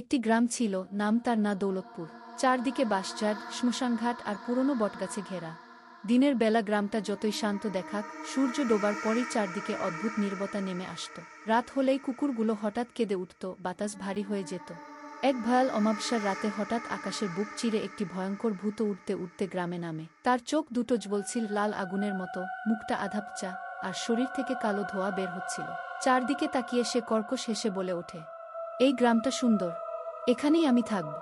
একটি গ্রাম ছিল, নাম তার না দৌলতপুর। চারদিকে বাঁশঝাড়, শ্মশানঘাট আর পুরনো বটগাছে ঘেরা। দিনের বেলা গ্রামটা যতই শান্ত দেখাক, সূর্য ডোবার পরই চারদিকে অদ্ভুত নির্বতা নেমে আসত। রাত হলেই কুকুরগুলো হঠাৎ কেঁদে উঠত, বাতাস ভারী হয়ে যেত। এক ভয়াল অমাবস্যার রাতে হঠাৎ আকাশের বুক চিরে একটি ভয়ঙ্কর ভূত উঠতে উঠতে গ্রামে নামে। তার চোখ দুটো জ্বলছিল লাল আগুনের মতো, মুখটা আধাপচা, আর শরীর থেকে কালো ধোয়া বের হচ্ছিল। চারদিকে তাকিয়ে সে কর্কশ হেসে বলে ওঠে, এই গ্রামটা সুন্দর। এখানেই আমি থাকব।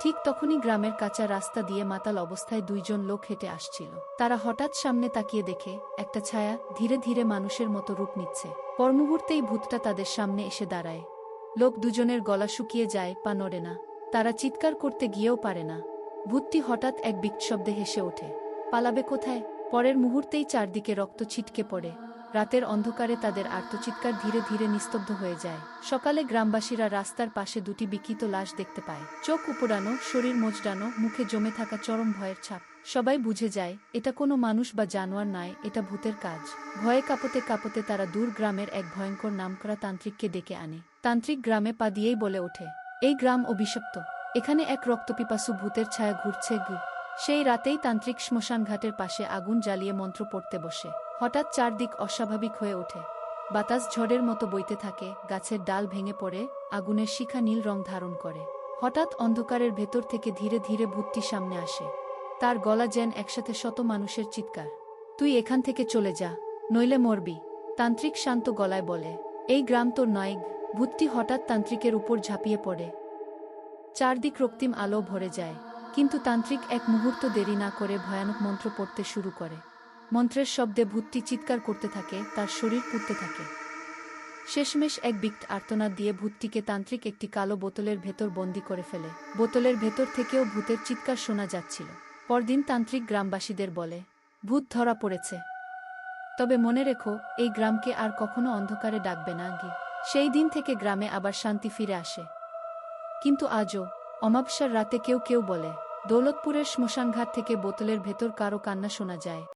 ঠিক তখনই গ্রামের কাঁচা রাস্তা দিয়ে মাতাল অবস্থায় দুইজন লোক হেঁটে আসছিল। তারা হঠাৎ সামনে তাকিয়ে দেখে, একটা ছায়া ধীরে ধীরে মানুষের মতো রূপ নিচ্ছে। পরমুহূর্তেই ভূতটা তাদের সামনে এসে দাঁড়ায়। লোক দুজনের গলা শুকিয়ে যায়, পা নড়ে না। তারা চিৎকার করতে গিয়েও পারে না। ভূতটি হঠাৎ এক বিক্ষব্দে হেসে ওঠে। পালাবে কোথায়? পরের মুহূর্তেই চারদিকে রক্ত ছিটকে পড়ে। রাতের অন্ধকারে তাদের আর্তচিৎকার ধীরে ধীরে নিস্তব্ধ হয়ে যায়। সকালে গ্রামবাসীরা রাস্তার পাশে দুটি বিকৃত লাশ দেখতে পায়। চোখ উপড়ানো, শরীর মোচড়ানো মুখে জমে থাকা চরম ভয়ের ছাপ। সবাই বুঝে যায়, এটা কোনো মানুষ বা জানোয়ার নয়, এটা ভূতের কাজ। ভয়ে কাঁপতে কাঁপতে তারা দূর গ্রামের এক ভয়ঙ্কর নামকরা তান্ত্রিককে ডেকে আনে। তান্ত্রিক গ্রামে পা দিয়েই বলে ওঠে, এই গ্রাম অভিশপ্ত। এখানে এক রক্তপিপাসু ভূতের ছায়া ঘুরছে গু। সেই রাতেই তান্ত্রিক শ্মশান ঘাটের পাশে আগুন জ্বালিয়ে মন্ত্র পড়তে বসে। হঠাৎ চারদিক অস্বাভাবিক হয়ে ওঠে। বাতাস ঝড়ের মতো বইতে থাকে, গাছের ডাল ভেঙে পড়ে, আগুনের শিখা নীল রং ধারণ করে। হঠাৎ অন্ধকারের ভেতর থেকে ধীরে ধীরে ভূতটি সামনে আসে। তার গলা যেন একসাথে শত মানুষের চিৎকার। তুই এখান থেকে চলে যা, নইলে মরবি, তান্ত্রিক শান্ত গলায় বলে। এই গ্রাম তোর নয়, ভূতটি হঠাৎ তান্ত্রিকের উপর ঝাঁপিয়ে পড়ে। চারদিক রক্তিম আলো ভরে যায়, কিন্তু তান্ত্রিক এক মুহূর্ত দেরি না করে ভয়ানক মন্ত্র পড়তে শুরু করে। মন্ত্রের শব্দে ভূতটি চিৎকার করতে থাকে, তার শরীর পুড়তে থাকে। শেষমেশ এক বিক্ট আর্তনাদ দিয়ে ভূতটিকে তান্ত্রিক একটি কালো বোতলের ভেতর বন্দি করে ফেলে। বোতলের ভেতর থেকেও ভূতের চিৎকার শোনা যাচ্ছিল। পরদিন তান্ত্রিক গ্রামবাসীদের বলে, ভূত ধরা পড়েছে। তবে মনে রেখো, এই গ্রামকে আর কখনো অন্ধকারে ডাকবে না গি সেই দিন থেকে গ্রামে আবার শান্তি ফিরে আসে। কিন্তু আজও অমাবস্যার রাতে কেউ কেউ বলে, দৌলতপুরের শ্মশানঘাট থেকে বোতলের ভেতর কারও কান্না শোনা যায়।